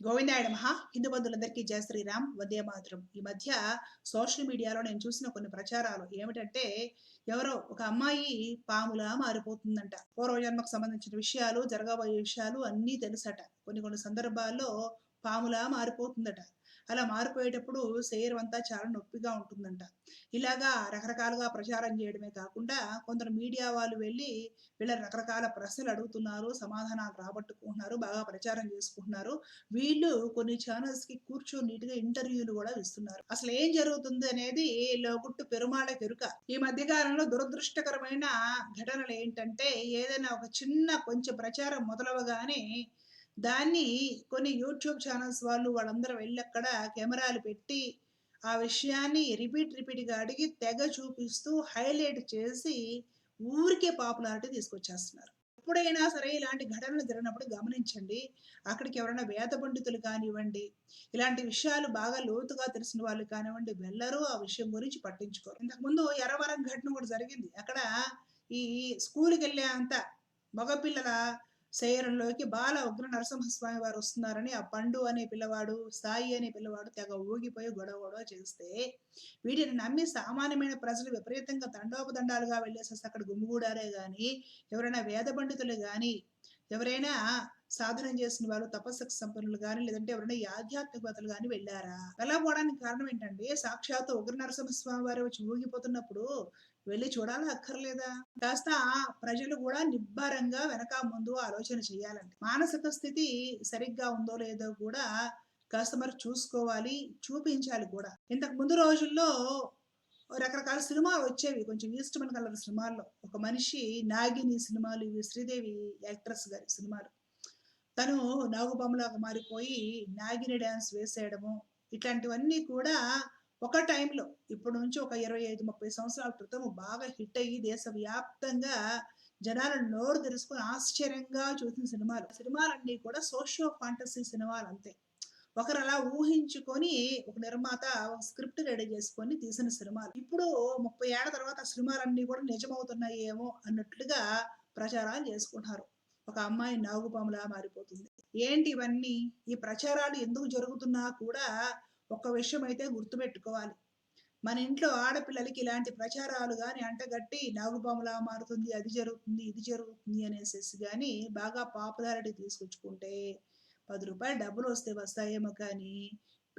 గోవిందాయ మహా హిందూ బంధువులందరికీ జయ శ్రీరామ్. వందే మాత్రం. ఈ మధ్య సోషల్ మీడియాలో నేను చూసిన కొన్ని ప్రచారాలు. ఏమిటంటే ఎవరో ఒక అమ్మాయి పాములా మారిపోతుందంట. పూర్వజన్మకు సంబంధించిన విషయాలు జరగబోయే విషయాలు అన్నీ తెలుసట. కొన్ని కొన్ని సందర్భాల్లో పాములా మారిపోతుందట. అలా మారిపోయేటప్పుడు శరీరం అంతా చాలా నొప్పిగా ఉంటుందంట. ఇలాగా రకరకాలుగా ప్రచారం చేయడమే కాకుండా కొందరు మీడియా వాళ్ళు వెళ్ళి వీళ్ళ రకరకాల ప్రశ్నలు అడుగుతున్నారు సమాధానాలు రాబట్టుకుంటున్నారు బాగా ప్రచారం చేసుకుంటున్నారు. వీళ్ళు కొన్ని ఛానల్స్కి కూర్చొని నీట్గా ఇంటర్వ్యూలు కూడా ఇస్తున్నారు. అసలు ఏం జరుగుతుంది అనేది లోగుట్టు పెరుమాళ కెరుక ఈ మధ్య కాలంలో దురదృష్టకరమైన ఘటనలు ఏంటంటే ఏదైనా ఒక చిన్న కొంచెం ప్రచారం మొదలవగానే దాన్ని కొన్ని యూట్యూబ్ ఛానల్స్ వాళ్ళు వాళ్ళందరూ వెళ్ళి అక్కడ కెమెరాలు పెట్టి ఆ విషయాన్ని రిపీట్ రిపీట్గా అడిగి తెగ చూపిస్తూ హైలైట్ చేసి ఊరికే పాపులారిటీ తీసుకొచ్చేస్తున్నారు. ఎప్పుడైనా సరే ఇలాంటి ఘటనలు జరిగినప్పుడు గమనించండి. అక్కడికి ఎవరైనా వేద పండితులు కానివ్వండి ఇలాంటి విషయాలు బాగా లోతుగా తెలిసిన వాళ్ళు కానివ్వండి వెళ్ళరు. ఆ విషయం గురించి పట్టించుకోరు. ఇంతకుముందు ఎర్రవరం ఘటన కూడా జరిగింది. అక్కడ ఈ స్కూల్కి వెళ్ళే అంత మగపిల్లల శరీరంలోకి బాల ఉగ్ర నరసింహస్వామి వారు వస్తున్నారని ఆ పండు అనే పిల్లవాడు సాయి అనే పిల్లవాడు తెగ ఊగిపోయి గొడవ గొడవ చేస్తే వీటిని నమ్మి సామాన్యమైన ప్రజలు విపరీతంగా దండోపదండాలుగా వెళ్ళేసేసి అక్కడ గుమ్మిగూడారే గాని ఎవరైనా వేద పండితులు గాని ఎవరైనా సాధన చేసిన వారు తపస్సుకు సంపన్నులు కానీ లేదంటే ఎవరైనా ఆధ్యాత్మికతలు కానీ వెళ్ళారా? అలా పోవడానికి కారణం ఏంటంటే సాక్షాత్ ఉగ్ర నరసింహస్వామి వారు వచ్చి ఊగిపోతున్నప్పుడు వెళ్ళి చూడాలా అక్కర్లేదా? కాస్త ప్రజలు కూడా నిబ్బారంగా వెనక ముందు ఆలోచన చేయాలండి. మానసిక స్థితి సరిగ్గా ఉందో లేదో కూడా కాస్త మరి చూసుకోవాలి చూపించాలి కూడా. ఇంతకు ముందు రోజుల్లో రకరకాల సినిమాలు వచ్చేవి. కొంచెం ఇష్టమైన కలర్ సినిమాల్లో ఒక మనిషి నాగిని సినిమాలు ఇవి శ్రీదేవి యాక్ట్రెస్ గారి సినిమాలు. తను నాగుబొమ్మలాగా మారిపోయి నాగిని డ్యాన్స్ వేసేయడము ఇట్లాంటివన్నీ కూడా ఒక టైంలో ఇప్పటి నుంచి ఒక ఇరవై ఐదు ముప్పై సంవత్సరాల క్రితం బాగా హిట్ అయ్యి దేశవ్యాప్తంగా జనాలను నోరు తెరుచుకొని ఆశ్చర్యంగా చూసిన సినిమాలు. సినిమాలన్నీ కూడా సోషో ఫాంటసీ సినిమాలు అంతే. ఒకరు అలా ఊహించుకొని ఒక నిర్మాత ఒక స్క్రిప్ట్ రెడీ చేసుకొని తీసిన సినిమాలు. ఇప్పుడు ముప్పై ఏళ్ళ తర్వాత ఆ సినిమాలన్నీ కూడా నిజమవుతున్నాయేమో అన్నట్లుగా ప్రచారాలు చేసుకుంటున్నారు. ఒక అమ్మాయి నాగుపాములా మారిపోతుంది. ఏంటి ఇవన్నీ? ఈ ప్రచారాలు ఎందుకు జరుగుతున్నా కూడా ఒక విషయం అయితే గుర్తుపెట్టుకోవాలి. మన ఇంట్లో ఆడపిల్లలకి ఇలాంటి ప్రచారాలు కానీ అంటగట్టి నాగుపాములా మారుతుంది అది జరుగుతుంది ఇది జరుగుతుంది అనేసి కానీ బాగా పాపులారిటీ తీసుకొచ్చుకుంటే పది రూపాయలు డబ్బులు వస్తే వస్తాయేమో కానీ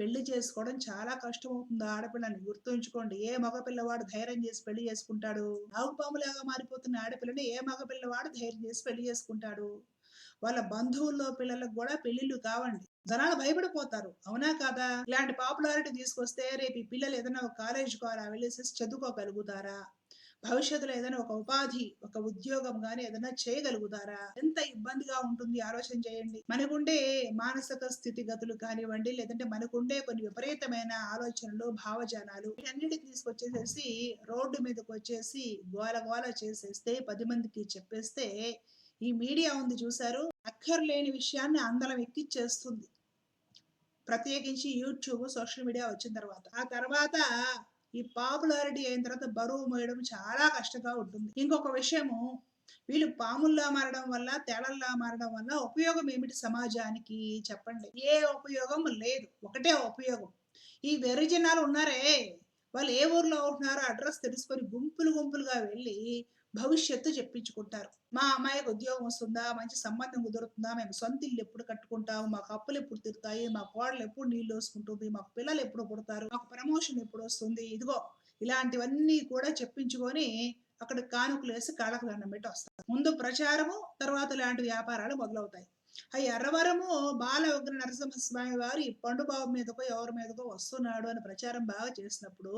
పెళ్ళి చేసుకోవడం చాలా కష్టం అవుతుంది ఆడపిల్లని గుర్తుంచుకోండి. ఏ మగపిల్లవాడు ధైర్యం చేసి పెళ్ళి చేసుకుంటాడు? నాగుపాములాగా మారిపోతున్న ఆడపిల్లని ఏ మగపిల్లవాడు ధైర్యం చేసి పెళ్ళి చేసుకుంటాడు? వాళ్ళ బంధువుల్లో పిల్లలకు కూడా పెళ్ళిళ్ళు కావండి. జనాలు భయపడిపోతారు. అవునా కాదా? ఇలాంటి పాపులారిటీ తీసుకొస్తే రేపు ఈ పిల్లలు ఏదైనా ఒక కాలేజ్ వెళ్ళేసి చదువుకోగలుగుతారా? భవిష్యత్తులో ఏదైనా ఒక ఉపాధి ఒక ఉద్యోగం గాని ఏదైనా చేయగలుగుతారా? ఎంత ఇబ్బందిగా ఉంటుంది ఆలోచన చేయండి. మనకుండే మానసిక స్థితిగతులు కానివ్వండి లేదంటే మనకుండే కొన్ని విపరీతమైన ఆలోచనలు భావజానాలు అన్నిటికి తీసుకొచ్చేసేసి రోడ్డు మీదకి వచ్చేసి గోల గోల చేసేస్తే పది మందికి చెప్పేస్తే ఈ మీడియా ఉంది చూసారు అక్కర్లేని విషయాన్ని అందరం ఎక్కిచ్చేస్తుంది. ప్రత్యేకించి యూట్యూబ్ సోషల్ మీడియా వచ్చిన తర్వాత. ఆ తర్వాత ఈ పాపులారిటీ అయిన తర్వాత బరువు మోయడం చాలా కష్టంగా ఉంటుంది. ఇంకొక విషయము వీళ్ళు పాముల్లా మారడం వల్ల తేళల్లా మారడం వల్ల ఉపయోగం ఏమిటి సమాజానికి చెప్పండి? ఏ ఉపయోగం లేదు. ఒకటే ఉపయోగం. ఈ వెరిజనాలు ఉన్నారే వాళ్ళు ఏ ఊర్లో ఉంటున్నారో అడ్రస్ తెలుసుకొని గుంపులు గుంపులుగా వెళ్ళి భవిష్యత్తు చెప్పించుకుంటారు. మా అమ్మాయికి ఉద్యోగం వస్తుందా? మంచి సంబంధం కుదురుతుందా? మేము సొంత ఇల్లు ఎప్పుడు కట్టుకుంటాము? మాకు అప్పులు ఎప్పుడు తిరుగుతాయి మా కోడలు ఎప్పుడు నీళ్ళు వేసుకుంటుంది మాకు పిల్లలు ఎప్పుడు పుడతారు? మాకు ప్రమోషన్ ఎప్పుడు వస్తుంది? ఇదిగో ఇలాంటివన్నీ కూడా చెప్పించుకొని అక్కడ కానుకలు వేసి కాళ్ళకు దండం పెట్టి వస్తారు. ముందు ప్రచారము తర్వాత ఇలాంటి వ్యాపారాలు మొదలవుతాయి. ఆ ఎర్రవరము బాల ఉగ్ర నరసింహస్వామి వారు ఈ పండుబాబు మీదకో ఎవరి మీదకో వస్తున్నాడు అని ప్రచారం బాగా చేసినప్పుడు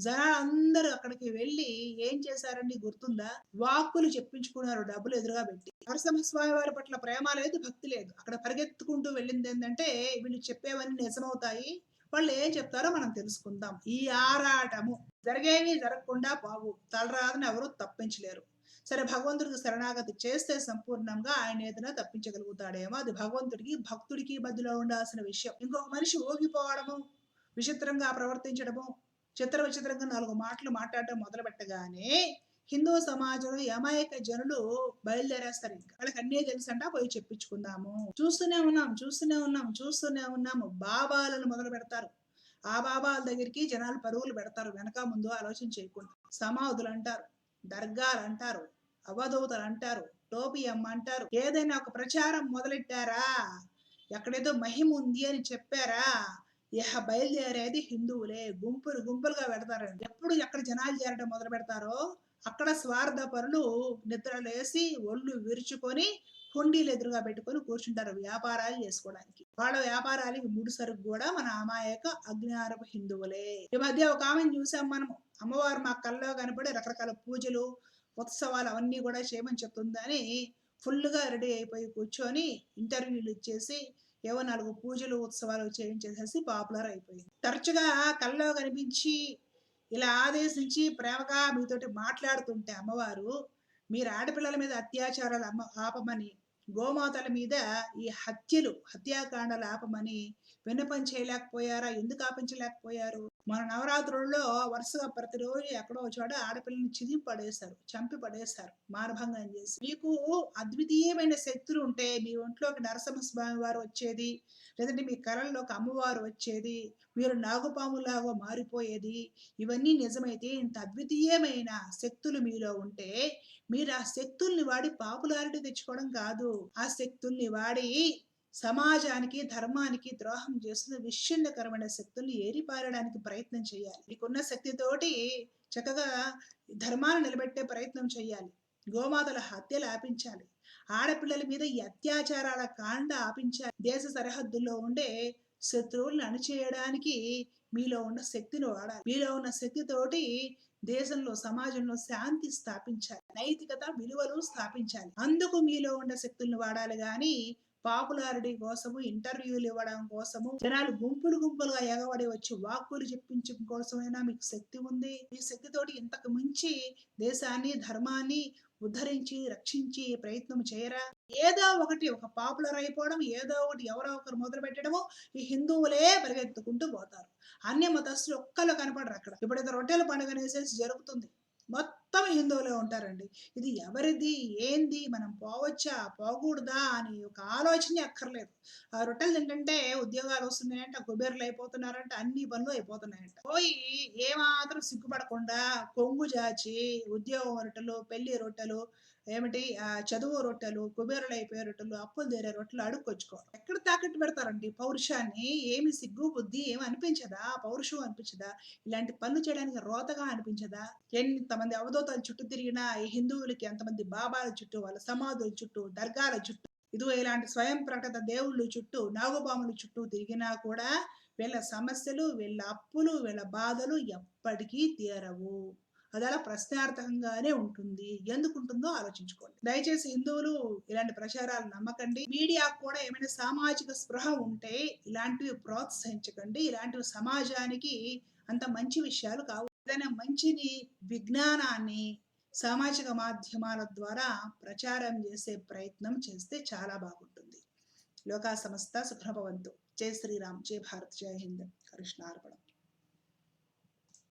జనాలు అందరూ అక్కడికి వెళ్ళి ఏం చేశారండి గుర్తుందా? వాక్కులు చెప్పించుకున్నారు డబ్బులు ఎదురుగా పెట్టి. నరసింహస్వామి వారి పట్ల ప్రేమ లేదు భక్తి లేదు. అక్కడ పరిగెత్తుకుంటూ వెళ్ళింది ఏంటంటే వీళ్ళు చెప్పేవన్నీ నిజమవుతాయి. వాళ్ళు ఏం చెప్తారో మనం తెలుసుకుందాం. ఈ ఆరాటము జరిగేవి జరగకుండా బాబు తలరాదని ఎవరు తప్పించలేరు. సరే భగవంతుడికి శరణాగతి చేస్తే సంపూర్ణంగా ఆయన ఏదైనా తప్పించగలుగుతాడేమో. అది భగవంతుడికి భక్తుడికి మధ్యలో ఉండాల్సిన విషయం. ఇంకొక మనిషి ఊగిపోవడము విచిత్రంగా ప్రవర్తించడము చిత్ర విచిత్రంగా నాలుగు మాటలు మాట్లాడటం మొదలు పెట్టగానే హిందూ సమాజంలో ఈ అమాయక జనులు బయలుదేరేస్తారు. ఇంకా వాళ్ళకి అన్నీ తెలుసంట పోయి చెప్పించుకుందాము. చూస్తూనే ఉన్నాం చూస్తూనే ఉన్నాం చూస్తూనే ఉన్నాము బాబాలను మొదలు పెడతారు. ఆ బాబాల దగ్గరికి జనాలు పరుగులు పెడతారు. వెనక ముందు ఆలోచన చేయకుండా సమాధులు అంటారు. దర్గాలు అంటారు అవధూతలు అంటారు టోపీ అంటారు. ఏదైనా ఒక ప్రచారం మొదలెట్టారా? ఎక్కడేదో మహిమ ఉంది అని చెప్పారా? ఇహ బయలుదేరేది హిందువులే గుంపులు గుంపులుగా పెడతారు ఎప్పుడు ఎక్కడ జనాలు చేరడం మొదలు పెడతారో అక్కడ స్వార్థ పరులు నిద్రలేసి ఒళ్ళు విరుచుకొని హుండీలు ఎదురుగా పెట్టుకొని కూర్చుంటారు వ్యాపారాలు చేసుకోవడానికి. వాళ్ళ వ్యాపారాలకి ముడి సరుకు కూడా మన అమాయక అజ్ఞానపు హిందువులే. ఈ మధ్య ఒక ఆమెను చూసాం మనం. అమ్మవారు మా కల్లో కనపడి రకరకాల పూజలు ఉత్సవాలు అవన్నీ కూడా చేయమని చెప్తుందని ఫుల్గా రెడీ అయిపోయి కూర్చొని ఇంటర్వ్యూలు ఇచ్చేసి ఏవో నాలుగు పూజలు ఉత్సవాలు చేయించేసేసి పాపులర్ అయిపోయింది. తరచుగా కల్లో కనిపించి ఇలా ఆదేశించి ప్రేమగా మీతోటి మాట్లాడుతుంటే అమ్మవారు మీరు ఆడపిల్లల మీద అత్యాచారాలు అమ్మ ఆపమని గోమాతల మీద ఈ హత్యలు హత్యాకాండలు ఆపమని విన్నపం చేయలేకపోయారా ఎందుకు ఆపించలేకపోయారు? మన నవరాత్రుల్లో వరుసగా ప్రతిరోజు ఎక్కడో చోట ఆడపిల్లని చిదిమి పడేశారు చంపి పడేశారు మానభంగం చేసి. మీకు అద్వితీయమైన శక్తులు ఉంటే మీ ఒంట్లోకి నరసింహస్వామి వారు వచ్చేది లేదంటే మీ కరల్లోకి అమ్మవారు వచ్చేది మీరు నాగుపాములాగా మారిపోయేది ఇవన్నీ నిజమైతే ఇంత అద్వితీయమైన శక్తులు మీలో ఉంటే మీరు ఆ శక్తుల్ని వాడి పాపులారిటీ తెచ్చుకోవడం కాదు. ఆ శక్తుల్ని వాడి సమాజానికి ధర్మానికి ద్రోహం చేస్తున్న విచ్ఛిన్నకరమైన శక్తుల్ని ఏరిపారడానికి ప్రయత్నం చేయాలి. మీకున్న శక్తితోటి చక్కగా ధర్మాన్ని నిలబెట్టే ప్రయత్నం చేయాలి. గోమాతల హత్యలు ఆపించాలి. ఆడపిల్లల మీద అత్యాచారాల కాండ ఆపించాలి. దేశ సరిహద్దుల్లో ఉండే శత్రువులను అణిచేయడానికి మీలో ఉన్న శక్తిని వాడాలి. మీలో ఉన్న శక్తితోటి దేశంలో సమాజంలో శాంతి స్థాపించాలి. నైతికత విలువలు స్థాపించాలి. అందుకు మీలో ఉన్న శక్తులను వాడాలి కానీ పాపులారిటీ కోసము ఇంటర్వ్యూలు ఇవ్వడం కోసము జనాలు గుంపులు గుంపులుగా ఎగబడి వచ్చి వాక్కులు చెప్పించడం కోసమైనా మీకు శక్తి ఉంది. మీ శక్తితోటి ఇంతకు మించి దేశాన్ని ధర్మాన్ని ఉద్ధరించి రక్షించి ప్రయత్నం చేయరా? ఏదో ఒకటి ఒక పాపులర్ అయిపోవడం ఏదో ఒకటి ఎవరో ఒకరు మొదలు పెట్టడము ఈ హిందువులే పరిగెత్తుకుంటూ పోతారు. అన్ని మతస్థులు ఒక్కళ్ళు కనపడరు అక్కడ. ఇప్పుడైతే రొట్టెల పండుగ అనేసి జరుగుతుంది. మొత్తం హిందువులే ఉంటారండి. ఇది ఎవరిది? ఏంది? మనం పోవచ్చా? పోకూడదా? అని ఒక ఆలోచన అక్కర్లేదు. ఆ రొట్టెలు తింటుంటే ఉద్యోగాలు వస్తున్నాయంట కుబేర్లు అయిపోతున్నారంట అన్ని పనులు అయిపోతున్నాయంట. పోయి ఏమాత్రం సిగ్గుపడకుండా కొంగు జాచి ఉద్యోగం రొట్టెలు పెళ్ళి రొట్టెలు ఏమిటి? ఆ చదువు రొట్టెలు కుబేరులు అయిపోయే రొట్టెలు అప్పులు తీరే రొట్టెలు అడుక్కొచ్చుకోవడం. ఎక్కడ తాకట్టు పెడతారండి? పౌరుషాన్ని ఏమి సిగ్గు బుద్ధి ఏమి అనిపించదా? పౌరుషం అనిపించదా? ఇలాంటి పనులు చేయడానికి రోతగా అనిపించదా? ఎంతమంది అవధూతాల చుట్టూ తిరిగినా ఈ హిందువులకి ఎంతమంది బాబాల చుట్టూ వాళ్ళ సమాధుల చుట్టూ దర్గాల చుట్టూ ఇదిగో ఇలాంటి స్వయం ప్రకట దేవుళ్ళు చుట్టూ నాగుబాముల చుట్టూ తిరిగినా కూడా వీళ్ళ సమస్యలు వీళ్ళ అప్పులు వీళ్ళ బాధలు ఎప్పటికీ తీరవు. అది అలా ప్రశ్నార్థకంగానే ఉంటుంది. ఎందుకు ఉంటుందో ఆలోచించుకోండి. దయచేసి హిందువులు ఇలాంటి ప్రచారాలు నమ్మకండి. మీడియా కూడా ఏమైనా సామాజిక స్పృహ ఉంటే ఇలాంటివి ప్రోత్సహించకండి. ఇలాంటివి సమాజానికి అంత మంచి విషయాలు కావు. ఏదైనా మంచిని విజ్ఞానాన్ని సామాజిక మాధ్యమాల ద్వారా ప్రచారం చేసే ప్రయత్నం చేస్తే చాలా బాగుంటుంది. లోకా సంస్థ సుప్రభవంతు జై శ్రీరామ్. జై భారత్. జై హింద్. కృష్ణార్పణం